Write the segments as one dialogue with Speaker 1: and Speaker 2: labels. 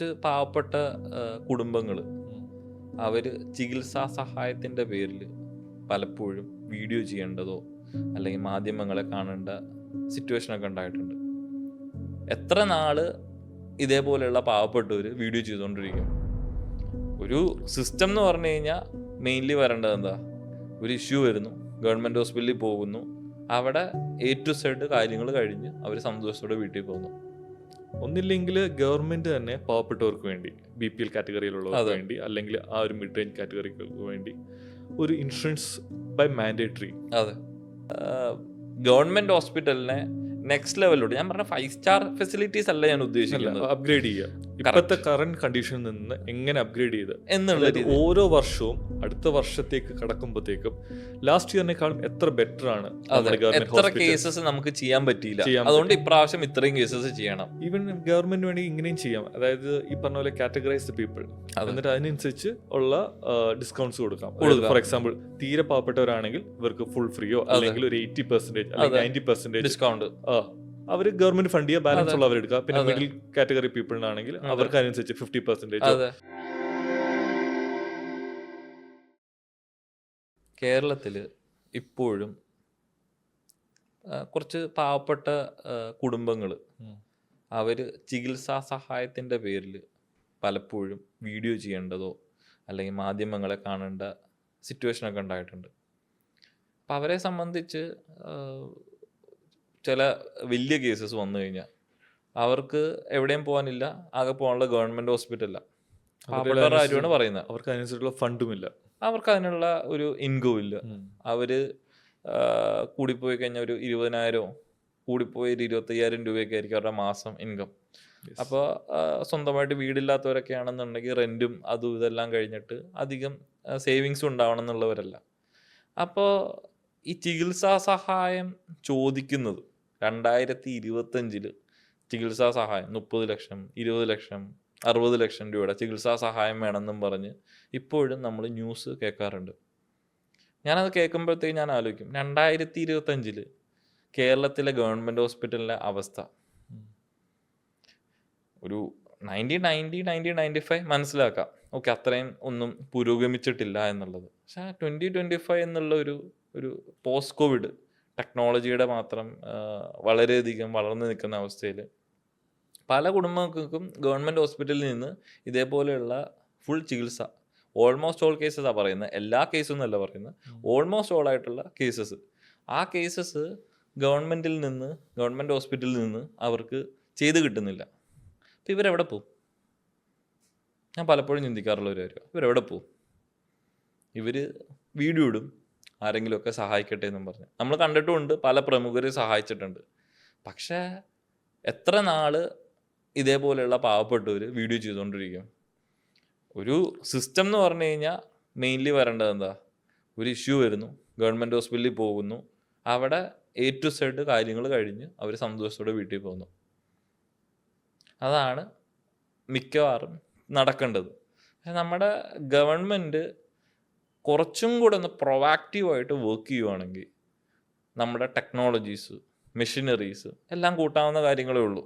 Speaker 1: പാവപ്പെട്ട കുടുംബങ്ങൾ അവർ ചികിത്സാ സഹായത്തിന്റെ പേരിൽ പലപ്പോഴും വീഡിയോ ചെയ്യേണ്ടതോ അല്ലെങ്കിൽ മാധ്യമങ്ങളെ കാണേണ്ട സിറ്റുവേഷനൊക്കെ ഉണ്ടായിട്ടുണ്ട്. എത്ര നാൾ ഇതേപോലെയുള്ള പാവപ്പെട്ടവർ വീഡിയോ ചെയ്തുകൊണ്ടിരിക്കും? ഒരു സിസ്റ്റം എന്ന് പറഞ്ഞു കഴിഞ്ഞാൽ മെയിൻലി വരേണ്ടത് എന്താ? ഒരു ഇഷ്യൂ വരുന്നു ഗവൺമെന്റ് ഹോസ്പിറ്റലിൽ പോകുന്നു അവിടെ എ ടു സെഡ് കാര്യങ്ങൾ കഴിഞ്ഞ് അവർ സന്തോഷത്തോടെ വീട്ടിൽ പോകുന്നു.
Speaker 2: ഒന്നില്ലെങ്കിൽ ഗവൺമെന്റ് തന്നെ പാവപ്പെട്ടവർക്ക് വേണ്ടി ബി പി എൽ കാറ്റഗറിയിലുള്ളവർക്ക് വേണ്ടി അല്ലെങ്കിൽ ആ ഒരു മിഡ് റേഞ്ച് കാറ്റഗറിക്ക് വേണ്ടി ഒരു ഇൻഷുറൻസ് ബൈ മാൻഡേറ്ററി
Speaker 1: അതെ. ഗവൺമെന്റ് ഹോസ്പിറ്റലിനെ നെക്സ്റ്റ് ലെവലിലോട്ട് ഞാൻ പറഞ്ഞ ഫൈവ് സ്റ്റാർ ഫെസിലിറ്റീസ് അല്ല ഞാൻ ഉദ്ദേശിക്കുന്നത്.
Speaker 2: അപ്ഗ്രേഡ് ചെയ്യുക. ഇപ്പോഴത്തെ കറന്റ് കണ്ടീഷനിൽ നിന്ന് എങ്ങനെ അപ്ഗ്രേഡ് ചെയ്ത്?
Speaker 1: എന്നുള്ള
Speaker 2: അതായത്
Speaker 1: രീതി.
Speaker 2: ഓരോ വർഷവും അടുത്ത വർഷത്തേക്ക് കടക്കുമ്പോഴത്തേക്കും ലാസ്റ്റ് ഇയറിനേക്കാളും എത്ര ബെറ്റർ ആണ്
Speaker 1: എത്ര കേസസ് നമുക്ക് ചെയ്യാൻ പറ്റിയില്ല. അതുകൊണ്ട് ഇപ്രാവശ്യം ഇത്രയും കേസസ് ചെയ്യണം.
Speaker 2: ഈവൻ ഗവൺമെന്റ് വേണമെങ്കിൽ ഇങ്ങനെയും ചെയ്യാം. അതായത് ഈ പറഞ്ഞ പോലെ കാറ്റഗറൈസ് പീപ്പിൾ. എന്നിട്ട് അതിനനുസരിച്ച് ഉള്ള ഡിസ്കൗണ്ട്സ് കൊടുക്കാം. ഫോർ എക്സാമ്പിൾ തീരെ പാവപ്പെട്ടവരാണെങ്കിൽ ഇവർക്ക് ഫുൾ ഫ്രീയോ അല്ലെങ്കിൽ ഒരു എയ്റ്റി പെർസെന്റേജ് അല്ലെങ്കിൽ. നയന്റി പെർസെന്റേജ്
Speaker 1: ഡിസ്കൗണ്ട്
Speaker 2: അവർ ഗവൺമെന്റ് ഫണ്ട് ചെയ്യുക ബാലൻസ്
Speaker 1: ഉള്ള
Speaker 2: ഉള്ളവർ എടുക്കുക പിന്നെ മിഡിൽ കാറ്റഗറി പീപ്പിളിനാണെങ്കിൽ. അവർക്ക് അതിനനുസരിച്ച് ഫിഫ്റ്റി പെർസെന്റേജ്
Speaker 1: കേരളത്തിൽ ഇപ്പോഴും കുറച്ച് പാവപ്പെട്ട കുടുംബങ്ങൾ. അവർ ചികിത്സാ സഹായത്തിന്റെ പേരിൽ പലപ്പോഴും വീഡിയോ ചെയ്യേണ്ടതോ അല്ലെങ്കിൽ മാധ്യമങ്ങളെ കാണേണ്ട സിറ്റുവേഷനൊക്കെ ഉണ്ടായിട്ടുണ്ട്. അപ്പം അവരെ സംബന്ധിച്ച് ചില വലിയ കേസസ് വന്നു കഴിഞ്ഞാൽ അവർക്ക് എവിടെയും പോകാനില്ല ആകെ പോകാനുള്ള ഗവൺമെന്റ് ഹോസ്പിറ്റലാണ് കാര്യമാണ് പറയുന്നത്.
Speaker 2: അവർക്ക് അതിനനുസരിച്ചുള്ള ഫണ്ടുമില്ല.
Speaker 1: അവർക്ക് അതിനുള്ള ഒരു ഇൻകവും ഇല്ല. അവർ കൂടിപ്പോയി കഴിഞ്ഞാൽ ഒരു ഇരുപതിനായിരമോ കൂടിപ്പോയി ഒരു ഇരുപത്തയ്യായിരം രൂപയൊക്കെ ആയിരിക്കും അവരുടെ മാസം ഇൻകം അപ്പോൾ സ്വന്തമായിട്ട് വീടില്ലാത്തവരൊക്കെ ആണെന്നുണ്ടെങ്കിൽ റെന്റും അതും ഇതെല്ലാം കഴിഞ്ഞിട്ട് അധികം സേവിങ്സും ഉണ്ടാവണം എന്നുള്ളവരല്ല. അപ്പോൾ ഈ ചികിത്സാ സഹായം ചോദിക്കുന്നത് രണ്ടായിരത്തി ഇരുപത്തഞ്ചിൽ ചികിത്സാ സഹായം മുപ്പത് ലക്ഷം ഇരുപത് ലക്ഷം അറുപത് ലക്ഷം രൂപയുടെ ചികിത്സാ സഹായം വേണമെന്നും പറഞ്ഞ് ഇപ്പോഴും നമ്മൾ ന്യൂസ് കേൾക്കാറുണ്ട്. ഞാനത് കേൾക്കുമ്പോഴത്തേക്ക് ഞാൻ ആലോചിക്കും രണ്ടായിരത്തി ഇരുപത്തഞ്ചിൽ കേരളത്തിലെ ഗവൺമെന്റ് ഹോസ്പിറ്റലിന്റെ അവസ്ഥ. ഒരു nineteen ninety nineteen ninety five മനസ്സിലാക്കാം. ഓക്കെ അത്രയും ഒന്നും പുരോഗമിച്ചിട്ടില്ല എന്നുള്ളത്. പക്ഷേ ട്വന്റി ട്വന്റി ഫൈവ് എന്നുള്ള ഒരു ഒരു പോസ്റ്റ് കോവിഡ് ടെക്നോളജിയുടെ മാത്രം വളരെയധികം വളർന്നു നിൽക്കുന്ന അവസ്ഥയിൽ പല കുടുംബങ്ങൾക്കും ഗവൺമെന്റ് ഹോസ്പിറ്റലിൽ നിന്ന് ഇതേപോലെയുള്ള ഫുൾ ചികിത്സ ഓൾമോസ്റ്റ് ഓൾ കേസസാണ് പറയുന്നത്. എല്ലാ കേസും എന്നല്ല പറയുന്നത്. ഓൾമോസ്റ്റ് ഓൾ ആയിട്ടുള്ള കേസസ് ആ കേസസ് ഗവൺമെന്റിൽ നിന്ന് ഗവൺമെന്റ് ഹോസ്പിറ്റലിൽ നിന്ന് അവർക്ക് ചെയ്ത് കിട്ടുന്നില്ല. അപ്പോൾ ഇവരെവിടെ പോവും? ഞാൻ പലപ്പോഴും ചിന്തിക്കാറുള്ള ഒരു കാര്യം ഇവരെവിടെ പോവും? ഇവർ വീഡിയോ ഇടും. ആരെങ്കിലുമൊക്കെ സഹായിക്കട്ടെ എന്നും പറഞ്ഞ്. നമ്മൾ കണ്ടിട്ടുമുണ്ട് പല പ്രമുഖരെ സഹായിച്ചിട്ടുണ്ട്. പക്ഷേ എത്ര നാൾ ഇതേപോലെയുള്ള പാവപ്പെട്ടവർ വീഡിയോ ചെയ്തുകൊണ്ടിരിക്കും? ഒരു സിസ്റ്റം എന്ന് പറഞ്ഞു കഴിഞ്ഞാൽ മെയിൻലി വരേണ്ടത് എന്താ? ഒരു ഇഷ്യൂ വരുന്നു. ഗവൺമെന്റ് ഹോസ്പിറ്റലിൽ പോകുന്നു. അവിടെ എ ടു സെഡ് കാര്യങ്ങൾ കഴിഞ്ഞ് അവർ സന്തോഷത്തോടെ വീട്ടിൽ പോകുന്നു. അതാണ് മിക്കവാറും നടക്കേണ്ടത്. നമ്മുടെ ഗവൺമെന്റ് കുറച്ചും കൂടെ ഒന്ന് പ്രൊവാക്റ്റീവായിട്ട് വർക്ക് ചെയ്യുവാണെങ്കിൽ നമ്മുടെ ടെക്നോളജീസ് മെഷീനറീസ് എല്ലാം കൂട്ടാവുന്ന കാര്യങ്ങളേ ഉള്ളൂ.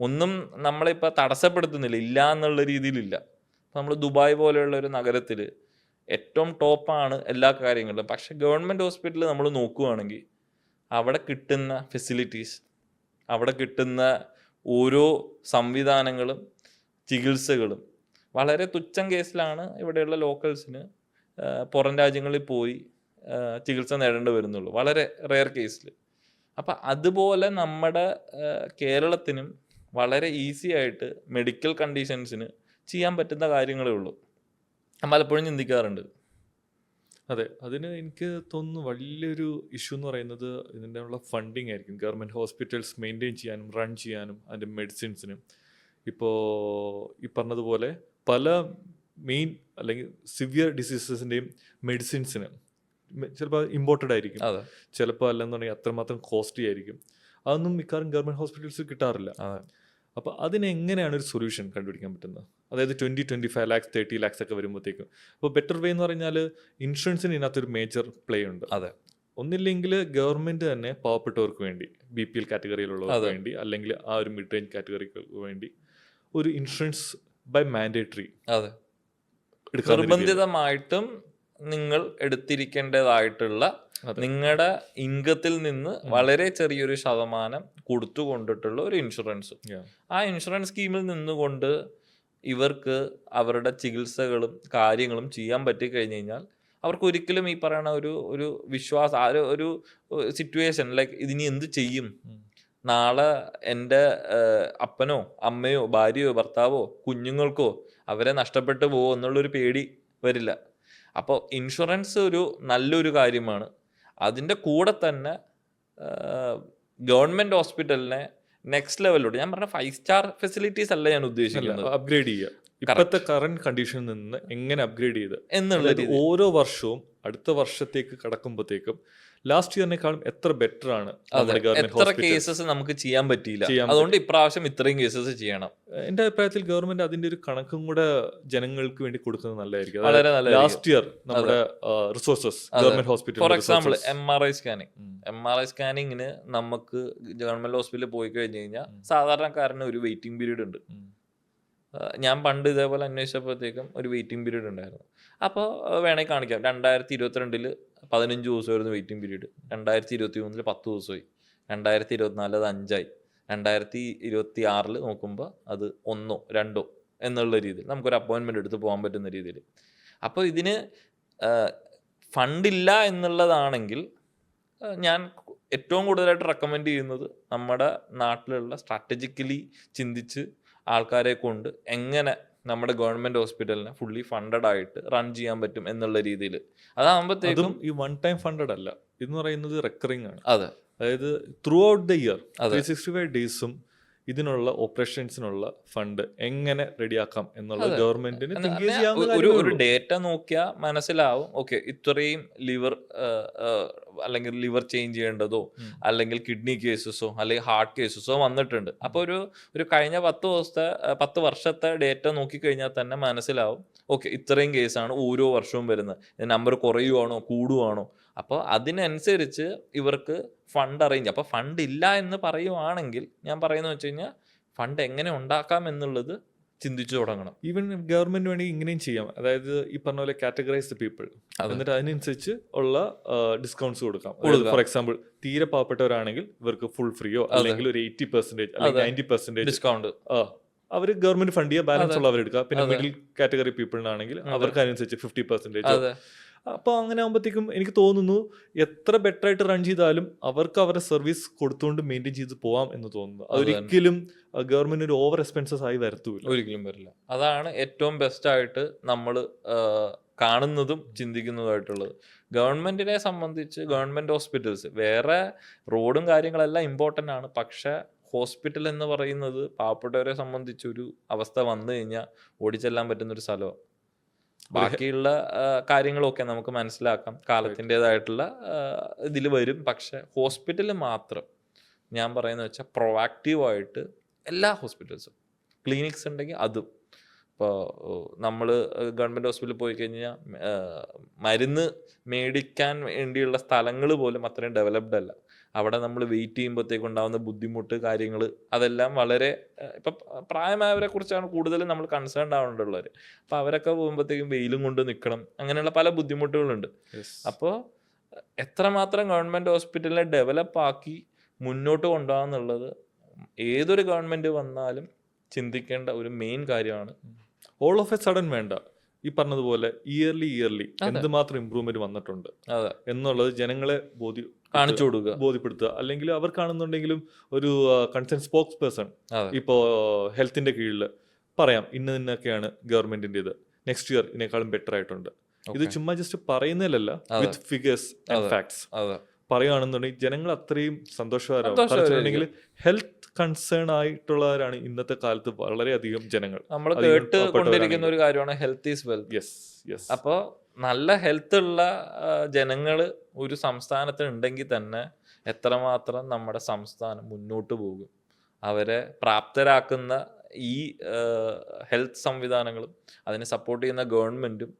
Speaker 1: ഒന്നും നമ്മളിപ്പോൾ തടസ്സപ്പെടുത്തുന്നില്ല ഇല്ല എന്നുള്ള രീതിയിലില്ല. നമ്മൾ ദുബായ് പോലെയുള്ള ഒരു നഗരത്തിൽ ഏറ്റവും ടോപ്പാണ് എല്ലാ കാര്യങ്ങളിലും. പക്ഷെ ഗവൺമെന്റ് ഹോസ്പിറ്റലിൽ നമ്മൾ നോക്കുകയാണെങ്കിൽ അവിടെ കിട്ടുന്ന ഫെസിലിറ്റീസ് അവിടെ കിട്ടുന്ന ഓരോ സംവിധാനങ്ങളും ചികിത്സകളും വളരെ തുച്ഛം കേസിലാണ് ഇവിടെയുള്ള ലോക്കൽസിന് പുറം രാജ്യങ്ങളിൽ പോയി ചികിത്സ നേടേണ്ടി വരുന്നുള്ളൂ. വളരെ റെയർ കേസിൽ അപ്പം അതുപോലെ നമ്മുടെ കേരളത്തിനും വളരെ ഈസി ആയിട്ട് മെഡിക്കൽ കണ്ടീഷൻസിന് ചെയ്യാൻ പറ്റുന്ന കാര്യങ്ങളേ ഉള്ളൂ. പലപ്പോഴും ചിന്തിക്കാറുണ്ട്.
Speaker 2: അതെ. അതിന് എനിക്ക് തോന്നുന്നു വലിയൊരു ഇഷ്യൂ എന്ന് പറയുന്നത് ഇതിന്റെ ഉള്ള ഫണ്ടിങ് ആയിരിക്കും. ഗവൺമെന്റ് ഹോസ്പിറ്റൽസ് മെയിന്റെയിൻ ചെയ്യാനും റൺ ചെയ്യാനും അതിന്റെ മെഡിസിൻസിനും ഇപ്പോൾ ഈ പറഞ്ഞതുപോലെ പല മെയിൻ അല്ലെങ്കിൽ സിവിയർ ഡിസീസസിന്റെയും മെഡിസിൻസിന് ചിലപ്പോൾ ഇമ്പോർട്ടഡ് ആയിരിക്കും. ചിലപ്പോൾ അല്ലെന്നുണ്ടെങ്കിൽ അത്രമാത്രം കോസ്റ്റ്ലി ആയിരിക്കും. അതൊന്നും മിക്കവാറും ഗവൺമെന്റ് ഹോസ്പിറ്റൽസ് കിട്ടാറില്ല. അപ്പോൾ അതിനെങ്ങനെയാണ് ഒരു സൊല്യൂഷൻ കണ്ടുപിടിക്കാൻ പറ്റുന്നത്? അതായത് twenty twenty five lakhs thirty lakhs ഒക്കെ വരുമ്പോഴത്തേക്കും അപ്പോൾ ബെറ്റർ വേ എന്ന് പറഞ്ഞാൽ ഇൻഷുറൻസിന് ഇതിനകത്തൊരു മേജർ പ്ലേ ഉണ്ട്.
Speaker 1: അതെ.
Speaker 2: ഒന്നില്ലെങ്കിൽ ഗവൺമെന്റ് തന്നെ പാവപ്പെട്ടവർക്ക് വേണ്ടി ബി പി എൽ കാറ്റഗറിയിലുള്ളവർക്ക്. വേണ്ടി അല്ലെങ്കിൽ ആ ഒരു മിഡ് റേഞ്ച് കാറ്റഗറിക്ക് വേണ്ടി ഒരു ഇൻഷുറൻസ് ബൈ മാൻഡേറ്ററി
Speaker 1: അതെ. നിർബന്ധിതമായിട്ടും നിങ്ങൾ എടുത്തിരിക്കേണ്ടതായിട്ടുള്ള നിങ്ങളുടെ ഇൻകത്തിൽ നിന്ന് വളരെ ചെറിയൊരു ശതമാനം കൊടുത്തുകൊണ്ടിട്ടുള്ള ഒരു ഇൻഷുറൻസ്. ആ ഇൻഷുറൻസ് സ്കീമിൽ നിന്നുകൊണ്ട് ഇവർക്ക് അവരുടെ ചികിത്സകളും കാര്യങ്ങളും ചെയ്യാൻ പറ്റി കഴിഞ്ഞു കഴിഞ്ഞാൽ അവർക്ക് ഒരിക്കലും ഈ പറയുന്ന ഒരു ഒരു വിശ്വാസം ആ ഒരു- സിറ്റുവേഷൻ ലൈക്ക് ഇതിനി എന്ത് ചെയ്യും. നാളെ എന്റെ അപ്പനോ അമ്മയോ ഭാര്യയോ ഭർത്താവോ കുഞ്ഞുങ്ങൾക്കോ അവരെ നഷ്ടപ്പെട്ടു പോകുമോ എന്നുള്ളൊരു പേടി വരില്ല. അപ്പോൾ ഇൻഷുറൻസ് ഒരു നല്ലൊരു കാര്യമാണ്. അതിന്റെ കൂടെ തന്നെ ഗവൺമെന്റ് ഹോസ്പിറ്റലിനെ നെക്സ്റ്റ് ലെവലിലോട്ട് ഞാൻ പറഞ്ഞ ഫൈവ് സ്റ്റാർ ഫെസിലിറ്റീസ് അല്ല ഞാൻ ഉദ്ദേശിക്കുന്നത്.
Speaker 2: അപ്ഗ്രേഡ് ചെയ്യുക. ഇപ്പോഴത്തെ കറണ്ട് കണ്ടീഷനിൽ നിന്ന് എങ്ങനെ അപ്ഗ്രേഡ് ചെയ്ത്?
Speaker 1: എന്നുള്ള
Speaker 2: ഓരോ വർഷവും അടുത്ത വർഷത്തേക്ക് കടക്കുമ്പോഴത്തേക്കും ലാസ്റ്റ് ഇയറിനേക്കാളും എത്ര ബെറ്റർ ആണ്
Speaker 1: എത്ര കേസസ് നമുക്ക് ചെയ്യാൻ പറ്റിയില്ല. അതുകൊണ്ട് ഇപ്രാവശ്യം ഇത്രയും കേസസ് ചെയ്യണം.
Speaker 2: എന്റെ അഭിപ്രായത്തിൽ ഗവൺമെന്റ് അതിന്റെ ഒരു കണക്കും കൂടെ ജനങ്ങൾക്ക് വേണ്ടി കൊടുക്കുന്നത് നല്ലതായിരിക്കും.
Speaker 1: വളരെ നല്ല
Speaker 2: ലാസ്റ്റ് ഇയർ നമ്മുടെ resources government hospital
Speaker 1: for example M R I scanning M R I സ്കാനിങ്ങിന് നമുക്ക് ഗവൺമെന്റ് ഹോസ്പിറ്റലിൽ പോയി കഴിഞ്ഞു കഴിഞ്ഞാൽ. സാധാരണക്കാരന് ഒരു വെയിറ്റിംഗ് പീരീഡ് ഉണ്ട്. ഞാൻ പണ്ട് ഇതേപോലെ അന്വേഷിച്ചപ്പോഴത്തേക്കും ഒരു വെയിറ്റിംഗ് പീരീഡ് ഉണ്ടായിരുന്നു. അപ്പോൾ വേണമെങ്കിൽ കാണിക്കാം. രണ്ടായിരത്തി ഇരുപത്തിരണ്ടിൽ പതിനഞ്ച് ദിവസമായിരുന്നു വെയിറ്റിംഗ് പീരീഡ് രണ്ടായിരത്തി ഇരുപത്തി മൂന്നിൽ പത്ത് ദിവസമായി. രണ്ടായിരത്തി ഇരുപത്തിനാലിൽ അത് അഞ്ചായി. രണ്ടായിരത്തി ഇരുപത്തി ആറിൽ നോക്കുമ്പോൾ അത് ഒന്നോ രണ്ടോ എന്നുള്ള രീതിയിൽ. നമുക്കൊരു അപ്പോയിൻമെന്റ് എടുത്ത് പോകാൻ പറ്റുന്ന രീതിയിൽ. അപ്പോൾ ഇതിന് ഫണ്ടില്ല എന്നുള്ളതാണെങ്കിൽ ഞാൻ ഏറ്റവും കൂടുതലായിട്ട് റെക്കമെൻഡ് ചെയ്യുന്നത് നമ്മുടെ നാട്ടിലുള്ള സ്ട്രാറ്റജിക്കലി ചിന്തിച്ച് ആൾക്കാരെ കൊണ്ട് എങ്ങനെ നമ്മുടെ ഗവൺമെന്റ് ഹോസ്പിറ്റലിനെ ഫുള്ളി ഫണ്ടഡ് ആയിട്ട് റൺ ചെയ്യാൻ പറ്റും എന്നുള്ള രീതിയിൽ. അതാകുമ്പോഴത്തേക്കും
Speaker 2: അതും ഈ വൺ ടൈം ഫണ്ടഡ് അല്ല. എന്ന് പറയുന്നത് റെക്കറിങ് ആണ്.
Speaker 1: അതെ.
Speaker 2: അതായത് throughout the year. Three sixty five ഡേയ്സും ഇതിനുള്ള ഓപ്പറേഷൻസിനുള്ള ഫണ്ട് എങ്ങനെ റെഡിയാക്കാം
Speaker 1: എന്നുള്ള.
Speaker 2: ഗവൺമെന്റിന്
Speaker 1: ഒരു ഡേറ്റ നോക്കിയാൽ മനസ്സിലാവും. ഓക്കെ ഇത്രയും ലിവർ അല്ലെങ്കിൽ ലിവർ ചേഞ്ച് ചെയ്യേണ്ടതോ. അല്ലെങ്കിൽ കിഡ്നി കേസസോ അല്ലെങ്കിൽ ഹാർട്ട് കേസസോ വന്നിട്ടുണ്ട്. അപ്പോൾ ഒരു ഒരു കഴിഞ്ഞ പത്ത് ദിവസത്തെ പത്ത് വർഷത്തെ ഡേറ്റ നോക്കിക്കഴിഞ്ഞാൽ തന്നെ മനസ്സിലാവും ഓക്കെ ഇത്രയും കേസാണ് ഓരോ വർഷവും വരുന്നത്. നമ്പർ കുറയുവാണോ കൂടുവാണോ? അപ്പോൾ അതിനനുസരിച്ച് ഇവർക്ക് ഫണ്ട് അറേഞ്ച് അപ്പോൾ ഫണ്ട് ഇല്ല എന്ന് പറയുവാണെങ്കിൽ ഞാൻ പറയുന്നത് വെച്ച് കഴിഞ്ഞാൽ ഫണ്ട് എങ്ങനെ ഉണ്ടാക്കാം എന്നുള്ളത് ചിന്തിച്ചു തുടങ്ങണം.
Speaker 2: ഈവൻ ഗവൺമെന്റ് വേണമെങ്കിൽ ഇങ്ങനെയും ചെയ്യാം. അതായത് ഈ പറഞ്ഞ പോലെ കാറ്റഗറൈസ് ദ പീപ്പിൾ എന്നിട്ട് അതിനനുസരിച്ച് ഉള്ള ഡിസ്കൗണ്ട്സ് കൊടുക്കാം. ഫോർ എക്സാമ്പിൾ തീരെ പാവപ്പെട്ടവരാണെങ്കിൽ ഇവർക്ക് ഫുൾ ഫ്രീയോ അല്ലെങ്കിൽ ഒരു എയ്റ്റി പെർസെന്റേജ് അല്ലെങ്കിൽ. നയന്റി പെർസെന്റേജ്
Speaker 1: ഡിസ്കൗണ്ട്
Speaker 2: അവർ ഗവൺമെന്റ് ഫണ്ട് ചെയ്യുക ബാലൻസ്
Speaker 1: ഉള്ള
Speaker 2: ഉള്ളവർ എടുക്കുക പിന്നെ മിഡിൽ കാറ്റഗറി പീപ്പിളിനാണെങ്കിൽ
Speaker 1: ആണെങ്കിൽ
Speaker 2: അവർക്ക് അതിനനുസരിച്ച് ഫിഫ്റ്റി പെർസെന്റേജ് അപ്പോൾ അങ്ങനെ ആകുമ്പോഴത്തേക്കും എനിക്ക് തോന്നുന്നു എത്ര ബെറ്റർ ആയിട്ട് റൺ ചെയ്താലും അവർക്ക് അവരുടെ സർവീസ് കൊടുത്തുകൊണ്ട് മെയിന്റെയിൻ ചെയ്ത് പോവാം എന്ന് തോന്നുന്നു.
Speaker 1: അത്
Speaker 2: അതൊരിക്കലും ഗവൺമെന്റ് ഒരു ഓവർ എക്സ്പെൻസസ് ആയി വരത്തൂല്ല
Speaker 1: ഒരിക്കലും വരില്ല. അതാണ് ഏറ്റവും ബെസ്റ്റ് ആയിട്ട് നമ്മൾ കാണുന്നതും ചിന്തിക്കുന്നതുമായിട്ടുള്ളത് ഗവൺമെന്റിനെ സംബന്ധിച്ച് ഗവൺമെന്റ് ഹോസ്പിറ്റൽസ് വേറെ റോഡും കാര്യങ്ങളെല്ലാം ഇമ്പോർട്ടന്റ് ആണ്. പക്ഷെ ഹോസ്പിറ്റൽ എന്ന് പറയുന്നത് പാവപ്പെട്ടവരെ സംബന്ധിച്ചൊരു അവസ്ഥ വന്നു കഴിഞ്ഞാൽ ഓടിച്ചെല്ലാൻ പറ്റുന്ന ഒരു സ്ഥലമാണ് ബാക്കിയുള്ള കാര്യങ്ങളൊക്കെ നമുക്ക് മനസ്സിലാക്കാം. കാലത്തിന്റെതായിട്ടുള്ള ഇതിൽ വരും. പക്ഷെ ഹോസ്പിറ്റലിൽ മാത്രം ഞാൻ പറയുന്നത് വെച്ചാൽ പ്രൊവാക്റ്റീവായിട്ട് എല്ലാ ഹോസ്പിറ്റൽസും. ക്ലിനിക്സ് ഉണ്ടെങ്കിൽ അതും. ഇപ്പോൾ നമ്മൾ ഗവൺമെന്റ് ഹോസ്പിറ്റലിൽ പോയി കഴിഞ്ഞാൽ മരുന്ന് മേടിക്കാൻ വേണ്ടിയുള്ള സ്ഥലങ്ങൾ പോലും അത്രയും ഡെവലപ്ഡ് അല്ല. അവിടെ നമ്മൾ വെയിറ്റ് ചെയ്യുമ്പോഴത്തേക്ക് ഉണ്ടാകുന്ന ബുദ്ധിമുട്ട് കാര്യങ്ങൾ അതെല്ലാം വളരെ ഇപ്പം പ്രായമായവരെ കുറിച്ചാണ് കൂടുതലും നമ്മൾ കൺസേൺ ആവേണ്ടുള്ളവർ അപ്പം അവരൊക്കെ പോകുമ്പോഴത്തേക്കും വെയിലും കൊണ്ട് നിൽക്കണം അങ്ങനെയുള്ള പല ബുദ്ധിമുട്ടുകളുണ്ട്. അപ്പോൾ എത്രമാത്രം ഗവൺമെന്റ് ഹോസ്പിറ്റലിനെ ഡെവലപ്പാക്കി മുന്നോട്ട് കൊണ്ടുപോകാന്നുള്ളത് ഏതൊരു ഗവൺമെന്റ് വന്നാലും ചിന്തിക്കേണ്ട ഒരു മെയിൻ കാര്യമാണ്.
Speaker 2: ഓൾ ഓഫ് എ സഡൻ വേണ്ട. ഈ പറഞ്ഞതുപോലെ ഇയർലി ഇയർലി. എന്തുമാത്രം ഇമ്പ്രൂവ്മെന്റ് വന്നിട്ടുണ്ട് എന്നുള്ളത് ജനങ്ങളെ ബോധ്യ
Speaker 1: കാണിച്ചു കൊടുക്കുക.
Speaker 2: ബോധ്യപ്പെടുത്തുക. അല്ലെങ്കിൽ അവർ കാണുന്നുണ്ടെങ്കിലും ഒരു കൺസേൺ സ്പോക്സ് പേഴ്സൺ
Speaker 1: ഇപ്പോൾ
Speaker 2: ഇപ്പോ ഹെൽത്തിന്റെ കീഴിൽ പറയാം ഇന്ന ഇന്നൊക്കെയാണ് ഗവൺമെന്റിന്റെ ഇത് നെക്സ്റ്റ് ഇയർ ഇതിനേക്കാളും ബെറ്റർ ആയിട്ടുണ്ട്. ഇത് ചുമ്മാ ജസ്റ്റ്
Speaker 1: പറയുന്നതിലല്ല.
Speaker 2: വിത്ത് ഫിഗേഴ്സ് ആൻഡ് ഫാക്ട്സ് പറയുകയാണെന്നുണ്ടെങ്കിൽ ജനങ്ങൾ അത്രയും സന്തോഷകരമാണ് ഹെൽത്ത് കൺസേൺ ആയിട്ടുള്ളവരാണ് ഇന്നത്തെ കാലത്ത് വളരെയധികം ജനങ്ങൾ.
Speaker 1: നമ്മൾ കേട്ട് കൊണ്ടിരിക്കുന്ന ഒരു കാര്യമാണ് health is wealth
Speaker 2: yes yes
Speaker 1: അപ്പോൾ നല്ല ഹെൽത്ത് ഉള്ള ജനങ്ങൾ ഒരു സംസ്ഥാനത്ത് ഉണ്ടെങ്കിൽ തന്നെ എത്രമാത്രം നമ്മുടെ സംസ്ഥാനം മുന്നോട്ട് പോകും. അവരെ പ്രാപ്തരാക്കുന്ന ഈ ഹെൽത്ത് സംവിധാനങ്ങളും അതിനെ സപ്പോർട്ട് ചെയ്യുന്ന ഗവൺമെന്റും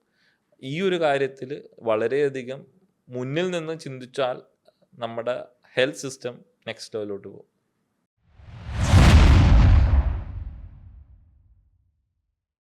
Speaker 1: ഈ ഒരു കാര്യത്തിൽ വളരെയധികം മുന്നിൽ നിന്ന് ചിന്തിച്ചാൽ നമ്മുടെ ഹെൽത്ത് സിസ്റ്റം നെക്സ്റ്റ് ലെവലിലോട്ട് പോകും.